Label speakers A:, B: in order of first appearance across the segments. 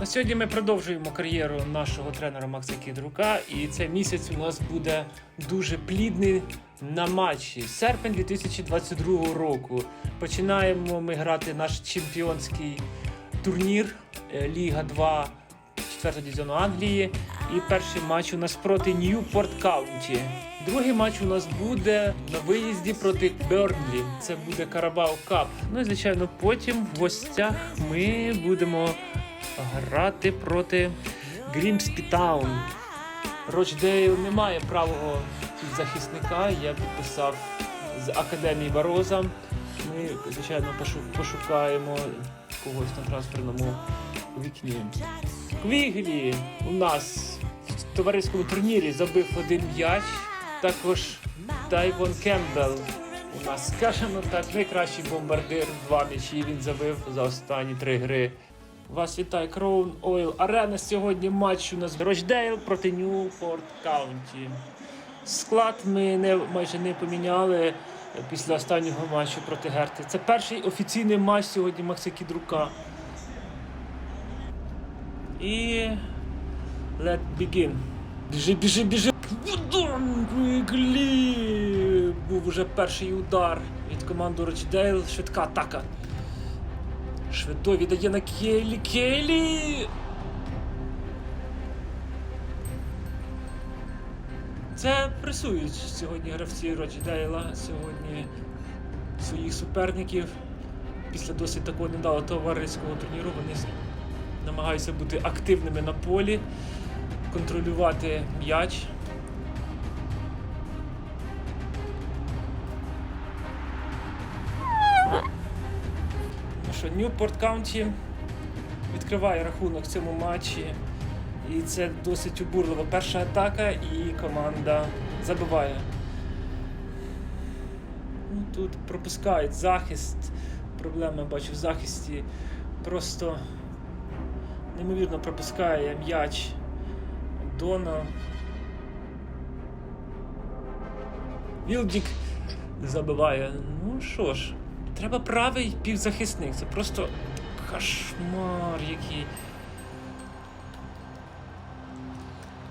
A: А сьогодні ми продовжуємо кар'єру нашого тренера Макса Кідрука, і цей місяць у нас буде дуже плідний на матчі. Серпень 2022 року. Починаємо ми грати наш чемпіонський турнір е, Ліга 2 4 дивізіону Англії. І перший матч у нас проти Ньюпорт Каунті. Другий матч у нас буде на виїзді проти Бернлі. Це буде Карабау Кап. Ну і звичайно, потім в гостях ми будемо грати проти Грімспі Таун. Рочдейл не має правого захисника. Я підписав з Академії Бароза. Ми, звичайно, пошукаємо когось на трансферному вікні. Квіглі у нас в товариському турнірі забив один м'яч. Також Тайвон Кембл у нас, скажімо так, найкращий бомбардир. Два м'ячі він забив за останні три гри. Вас вітає Crown Oil Arena. Сьогодні матч у нас Рочдейл проти Ньюпорт Каунті. Склад ми не, майже не поміняли після останнього матчу проти Герти. Це перший офіційний матч сьогодні Макса Кідрука. І let begin. Біжи, біжи, біжи. Удар! Був уже перший удар від команди Рочдейл. Швидка атака. Швидо віддає на Кейлі. Кейлі! Це пресують сьогодні гравці Рочдейла. Сьогодні своїх суперників. Після досить такого недавнього товариського турніру вони намагаються бути активними на полі, контролювати м'яч. Що, Ньюпорт Каунті відкриває рахунок в цьому матчі. І це досить обурлива перша атака, і команда забиває. Ну, тут пропускають захист. Проблема бачу в захисті. Просто неймовірно пропускає м'яч Дона. Вілдік забиває. Ну що ж, треба правий півзахисник. Це просто кошмар який.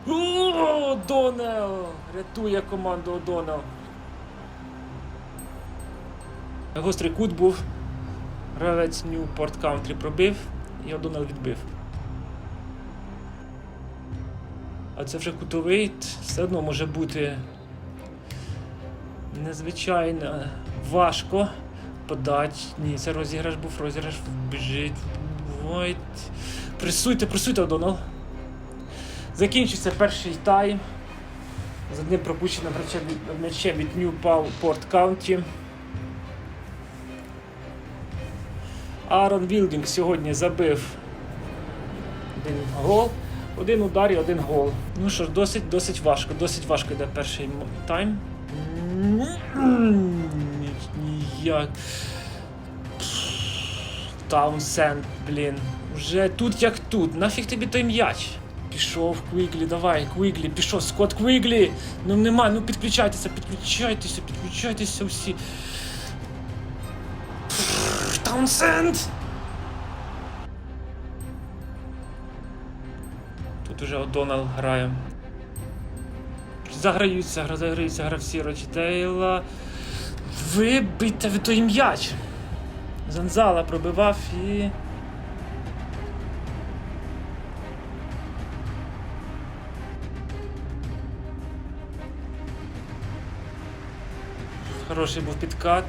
A: О, Донел! Рятує команду Одонел. Гострий кут був. Гравець Ньюпорт Каунтрі пробив і Одонел відбив. А це вже кутовий, все одно може бути незвичайно важко подати. Ні, це розіграш був, розіграш біжить. Войт. Пресуйте, пресуйте, Одонел. Закінчився перший тайм. З одним пропущеним м'ячем від- від Ньюпорт Каунті. Аарон Вілдінг сьогодні забив один гол. Один удар і один гол. Ну що ж, досить, досить важко. Досить важко йде перший тайм. Ніяк. Таунсенд, блін. Вже тут як тут. Нафіг тобі той м'яч? Пішов Квіглі, давай, Квіглі, пішов, Скотт Квіглі. Ну нема, ну підключайтеся, підключайтеся, підключайтеся всі. Таунсенд! Тут уже Одонал грає. Заграються, гра- заграються гравці Рочдейла. Вибийте ви той м'яч. Занзала пробивав і. Хороший був підкат.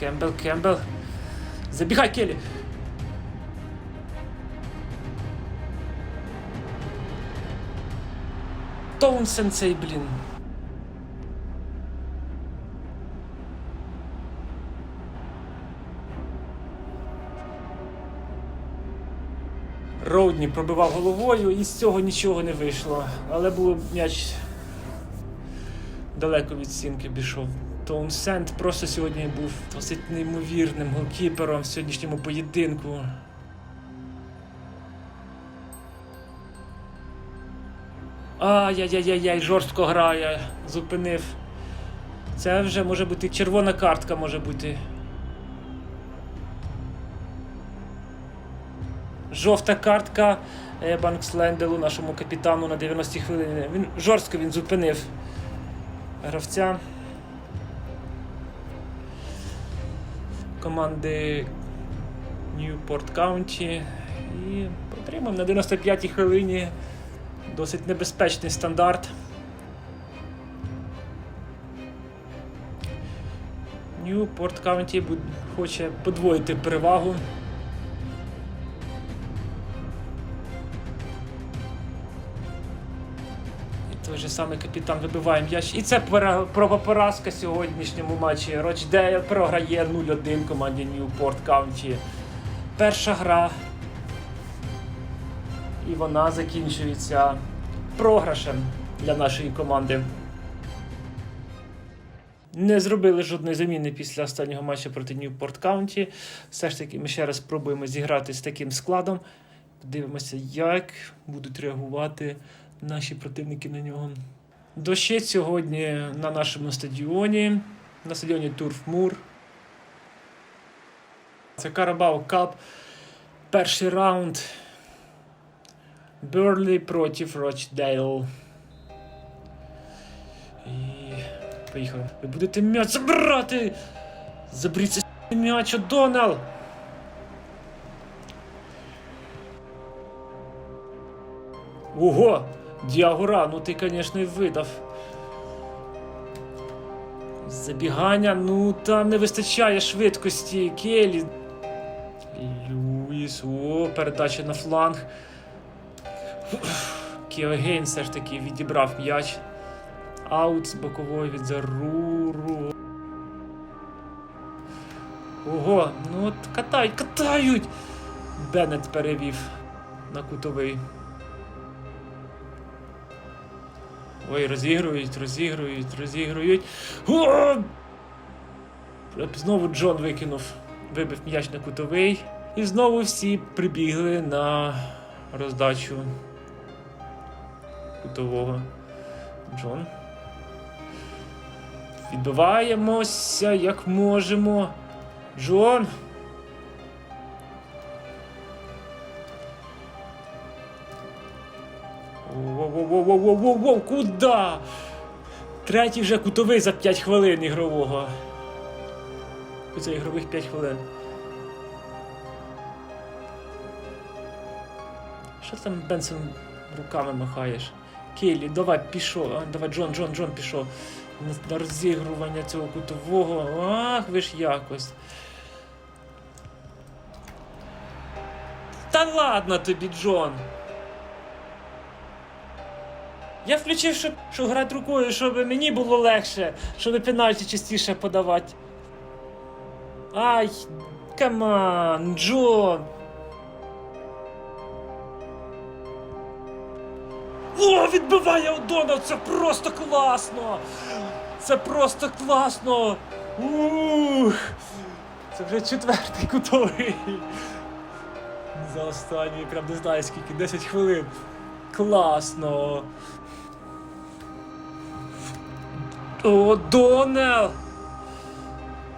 A: Кембл, Кембл. Забігай, Келі. Тоунсен цей, блін. Роудні пробивав головою і з цього нічого не вийшло. Але було м'яч далеко від стінки пішов. Тоунсенд просто сьогодні був досить неймовірним голкіпером в сьогоднішньому поєдинку. Ай-яй-яй-яй, жорстко грає, зупинив. Це вже може бути червона картка може бути. Жовта картка е, Банкс Ленделу, нашому капітану на 90-й хвилині. Він жорстко він зупинив гравця. Команди Ньюпорт Каунті. І отримав на 95-й хвилині досить небезпечний стандарт. Ньюпорт Каунті хоче подвоїти перевагу. Самий капітан вибиває м'яч. І це проба поразка сьогоднішньому матчі. Рочдейл програє 0-1 команді Ньюпорт Каунті. Перша гра. І вона закінчується програшем для нашої команди. Не зробили жодної заміни після останнього матчу проти Ньюпорт Каунті. Все ж таки, ми ще раз спробуємо зіграти з таким складом. Подивимося, як будуть реагувати наші противники на нього. Дощить сьогодні на нашому стадіоні, на стадіоні Турф Мур. Це Карабау Кап. Перший раунд. Берлі проти Рочдейл. І поїхали. Ви будете м'яч забирати! Заберіться с**, м'яч, Донал! Ого! Діагура, ну ти, звісно, видав. Забігання, ну там не вистачає швидкості. Келі. Люїс, о, передача на фланг. Кіогейн все ж таки відібрав м'яч. Аут з бокової від Заруру. Ого, ну от катають, катають! Беннет перевів на кутовий. Ой, розігрують, розігрують, розігрують. О! Знову Джон викинув, вибив м'яч на кутовий. І знову всі прибігли на роздачу кутового. Джон. Відбиваємося як можемо. Джон. Воу-воу-воу-воу-воу-воу, куда? Третій вже кутовий за 5 хвилин ігрового. Це ігрових 5 хвилин. Що там Бенсон руками махаєш? Келлі, давай пішов. А, давай, Джон, Джон, Джон пішов. На розігрування цього кутового. Ах, ви ж якось. Та ладно тобі, Джон. Я включив, щоб, щоб грати рукою, щоб мені було легше, щоб пенальті частіше подавати. Ай, каман, Джон. О, відбиває Одонов, це просто класно! Це просто класно! Ух! Це вже четвертий кутовий. За останні, прям не знаю скільки, 10 хвилин. Класно! О, Донел!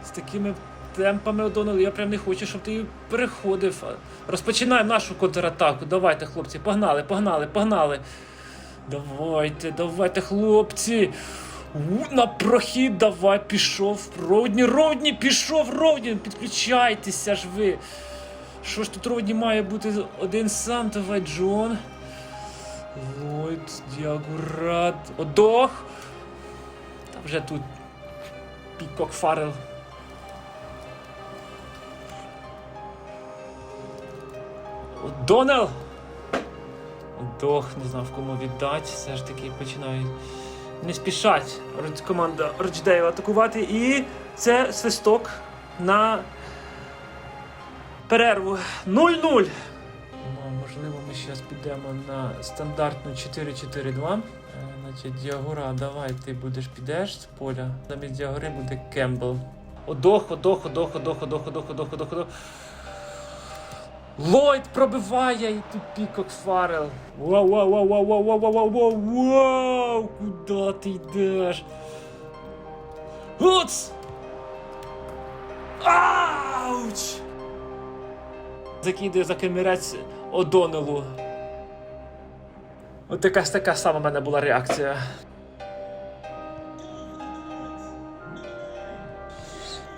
A: З такими темпами Донел, я прям не хочу, щоб ти переходив. Розпочинаємо нашу контратаку. Давайте, хлопці, погнали, погнали, погнали. Давайте, давайте, хлопці. У, на прохід давай пішов. Родні, Родні, пішов, Родні, підключайтеся ж ви. Що ж тут Родні має бути один сам? Давай, Джон. Ллойд, Діагурат. Одох. Вже тут Пікок Фарел. Донел! Дох, не знав кому віддати. Все ж таки починають. Не спішать команда Рочдейл атакувати. І це свисток на перерву 0-0. Ну, можливо, ми зараз підемо на стандартну 4-4-2. Значить, Діагора, давай ти будеш підеш з поля. Замість Діагори буде Кембл. Одох, одох, одох, одох, одох, одох, одох, одох, одох. Ллойд пробиває і тут пікок Фарел. Вау, вау, вау, вау, вау, вау, вау, вау, вау, куди ти йдеш? Гуц! Ауч! Закидує за камірець Одонелу. От якась така сама в мене була реакція.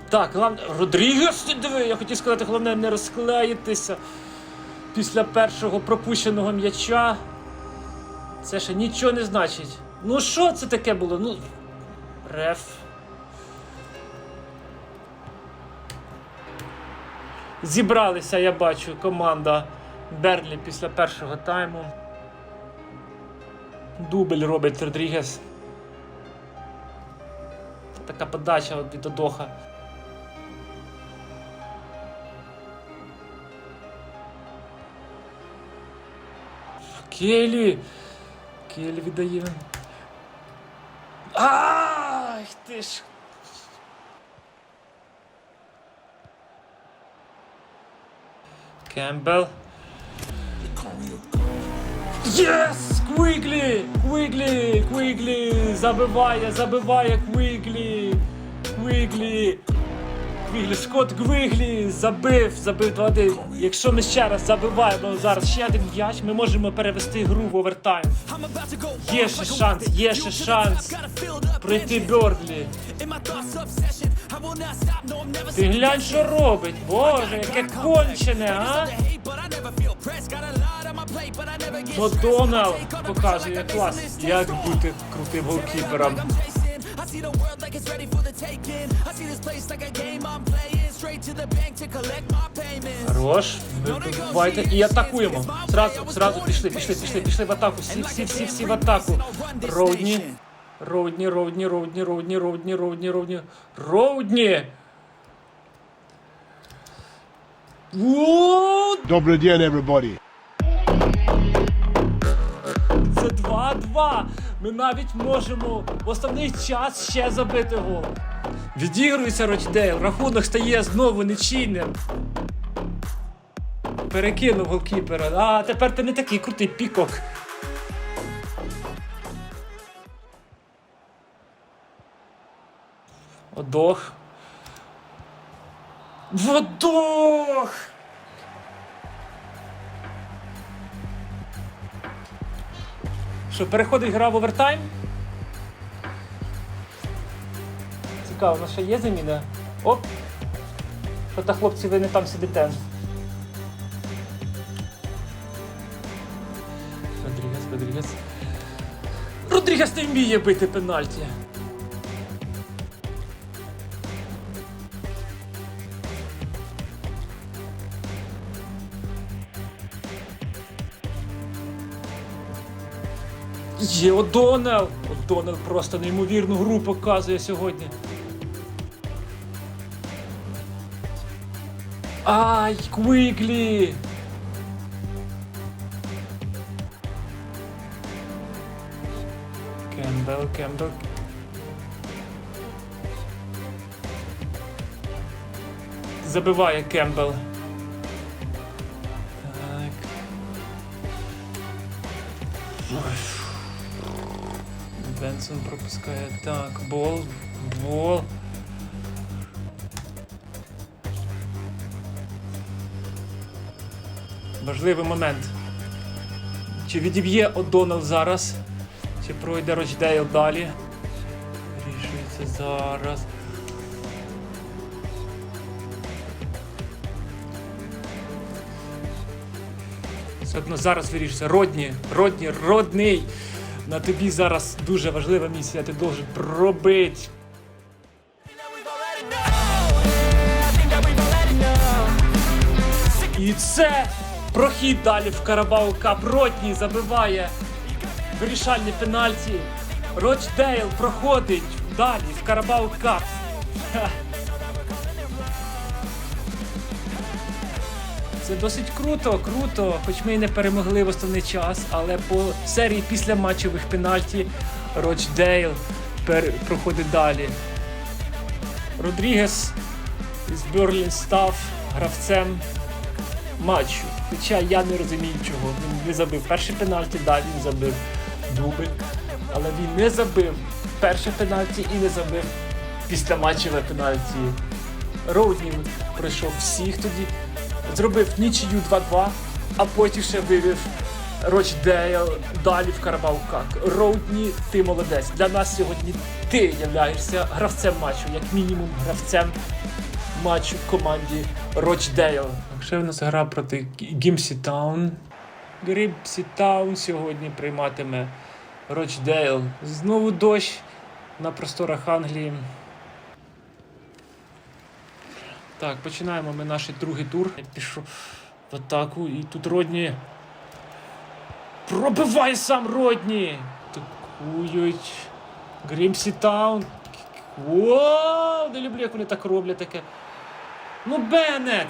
A: Так, головне. Родрігес, диви, я хотів сказати, головне не розклеїтися після першого пропущеного м'яча. Це ще нічого не значить. Ну що це таке було? Ну. Реф. Зібралися, я бачу, команда Берлі після першого тайму. Дубль робить Родрігес. Така подача від Одоха. Келі! Келі віддає. Ай, ти ж. Кембл. Єс! Квіглі! Квіглі! Квіглі! Забиває, забиває Квіглі! Квіглі! Квіглі, Скотт Квіглі забив, забив 2-1. Якщо ми ще раз забиваємо зараз ще один м'яч, ми можемо перевести гру в овертайм. Є ще шанс, є ще шанс пройти Бьордлі. Ти глянь, що робить, боже, яке кончене, а? То Донал показує клас, як бути крутим голкіпером.
B: I see the world like it's ready for the taking. I see this place like a game I'm playing. Straight to the bank to collect my payments.
A: Хорош, вибивайте і атакуємо. Зразу, зразу пішли, пішли, пішли, пішли в атаку. Всі, всі, всі, всі в атаку. Роудні. Роудні, Роудні, Роудні, Роудні, Роудні, Роудні, Роудні. Роудні! О,
C: Добрый день, everybody.
A: Це 2-2. Ми навіть можемо в основний час ще забити гол. Відігрується Рочдейл, рахунок стає знову нечийним. Перекинув голкіпера. А тепер ти не такий крутий пікок. Одох. Водох! Що, переходить гра в овертайм? Цікаво, у нас ще є заміна? Оп! Що та хлопці, ви не там сидите. Родрігес, Родрігес. Родрігес не вміє бити пенальті. Є Одонел! Одонел просто неймовірну гру показує сьогодні. Ай, Квіглі! Кембл, Кембл. Забиває Кембл. Бенсон. Так, бол, бол. Важливий момент. Чи відіб'є О'Доннелл зараз? Чи пройде Рочдейл далі? Вирішується зараз. Все одно зараз вирішується. Родні, Родні, родний. На тобі зараз дуже важлива місія. Ти должен пробити. І це прохід далі в Карабау Кап. Ротній забиває вирішальні пенальті. Рочдейл проходить далі в Карабау Кап. Це досить круто, круто. Хоч ми і не перемогли в основний час, але по серії після матчових пенальті Рочдейл проходить далі. Родрігес із Берлін став гравцем матчу. Хоча я не розумію чого. Він не забив перший пенальті, далі він забив дубль. Але він не забив перше пенальті і не забив після матчеве пенальті. Роудні пройшов всіх тоді. Зробив нічию 2-2. а потім ще вивів Рочдейл далі в Карабау Кап. Роудні, ти молодець. Для нас сьогодні ти являєшся гравцем матчу, як мінімум гравцем матчу в команді Рочдейл. Ще в нас гра проти Гімсі Таун. Грімсі Таун сьогодні прийматиме Рочдейл. Знову дощ на просторах Англії. Так, починаємо ми наш другий тур. Я пішов в атаку і тут Родні. Пробиває сам Родні! Атакують. Грімсі Таун. Вау! Не люблю, як вони так роблять таке. Ну, Беннет!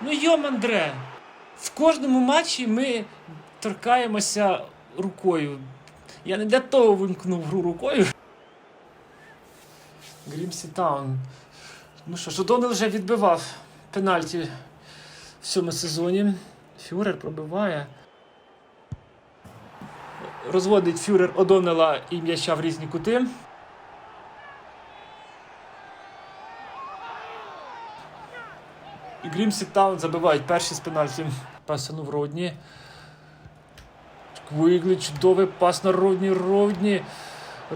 A: Ну йомандре! В кожному матчі ми торкаємося рукою. Я не для того вимкнув гру рукою. Грімсі Таун. Ну що ж, Донел вже відбивав пенальті в цьому сезоні. Фюрер пробиває. Розводить фюрер Одонела і м'яча в різні кути. Грімсі Таун забивають перші з пенальті. Пасанув Родні. Квиглі, чудовий пас на Родні, Родні.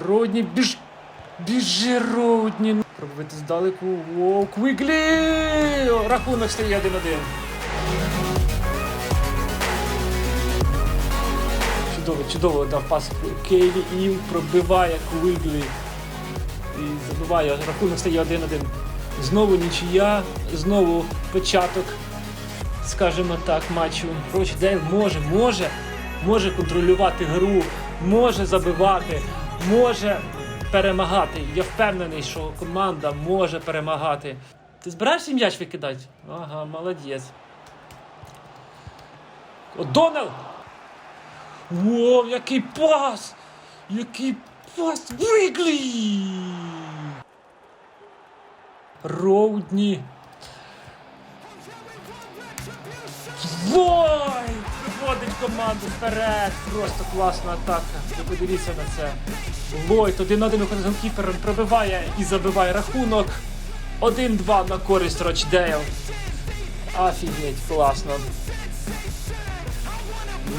A: Родні, біж... Біжи, Родні. Пробувати здалеку. Воу, Квиглі! Рахунок стає 1-1. Чудово, чудово дав пас Кейлі і пробиває Квиглі. І забиває. Рахунок стає 1-1. Знову нічия, знову початок, скажімо так, матчу. Рочдейл може, може, може контролювати гру, може забивати, може перемагати. Я впевнений, що команда може перемагати. Ти збираєшся м'яч викидати? Ага, молодець. Донел! Воу, який пас! Який пас! Виглі! Роудні. Вой! Виводить команду вперед! Просто класна атака. Ви подивіться на це. Лойт один один виходить з пробиває і забиває рахунок. 1-2 на користь Рочдейл. Офігеть, класно.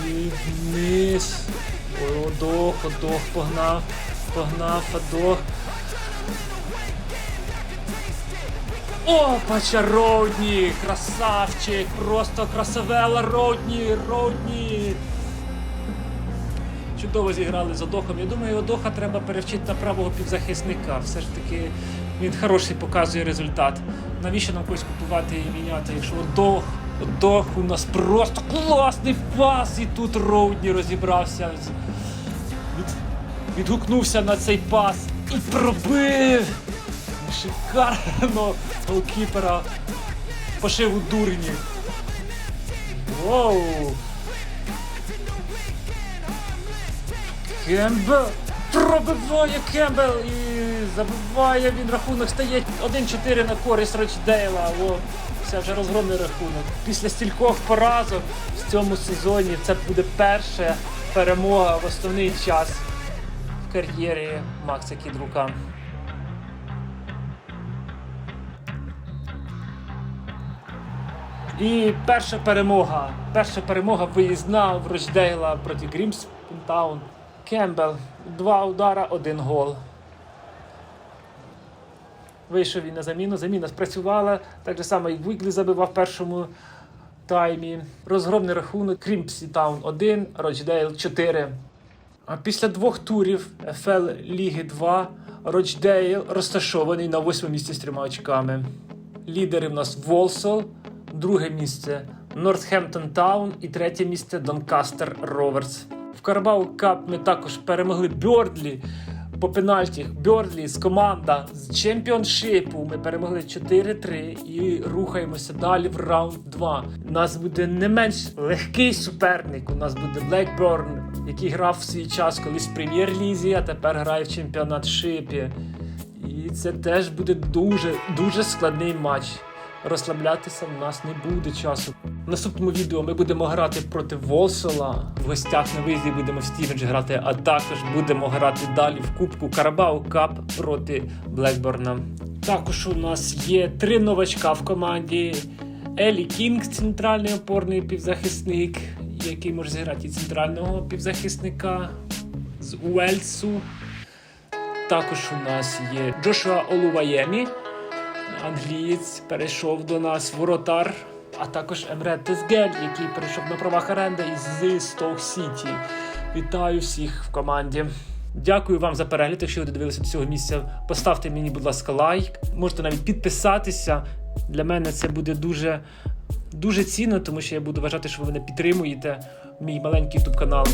A: І вниз. Ой, Одох, Одох погнав. Погнав, Одох. Опача Роудні! Красавчик! Просто красавела Роудні! Роудні! Чудово зіграли з Одохом. Я думаю, Одоха треба перевчити на правого півзахисника. Все ж таки він хороший показує результат. Навіщо нам когось купувати і міняти, якщо Одох, Одох у нас просто класний пас! І тут Роудні розібрався. Від, відгукнувся на цей пас і пробив! Шикарно голкіпера пошив у дурні. Воу! Кембел пробиває Кембел і забиває він рахунок. Стає 1-4 на користь Рочдейла. О, це вже розгромний рахунок. Після стількох поразок в цьому сезоні це буде перша перемога в основний час в кар'єрі Макса Кідрука. І перша перемога. Перша перемога виїзна в Рочдейла проти Грімспунтаун. Кембел. Два удара, один гол. Вийшов він на заміну. Заміна спрацювала. Так же само і Віглі забивав в першому таймі. Розгромний рахунок. Крімпсі Таун 1, Рочдейл 4. А після двох турів ФЛ Ліги 2 Рочдейл розташований на восьмому місці з трьома очками. Лідери в нас Волсол, друге місце Нортхемптон Таун і третє місце Донкастер Роверс. Карабау Кап ми також перемогли Бьордлі по пенальтіх. Бьордлі з команда з чемпіоншипу. Ми перемогли 4-3 і рухаємося далі в раунд 2. У нас буде не менш легкий суперник. У нас буде Блекборн, який грав в свій час колись в прем'єр-лізі, а тепер грає в чемпіонат шипі. І це теж буде дуже дуже складний матч. Розслаблятися в нас не буде часу. В наступному відео ми будемо грати проти Волсола. В гостях на виїзді будемо в грати, а також будемо грати далі в Кубку Карабау Кап проти Блекборна. Також у нас є три новачка в команді. Елі Кінг, центральний опорний півзахисник, який може зіграти і центрального півзахисника з Уельсу. Також у нас є Джошуа Олуваємі, англієць, перейшов до нас воротар, а також Емре Тезгель, який перейшов на правах оренди із Стоук Сіті. Вітаю всіх в команді. Дякую вам за перегляд. Якщо ви додивилися до цього місця, поставте мені, будь ласка, лайк. Можете навіть підписатися. Для мене це буде дуже, дуже цінно, тому що я буду вважати, що ви мене підтримуєте. Мій маленький ютуб канал.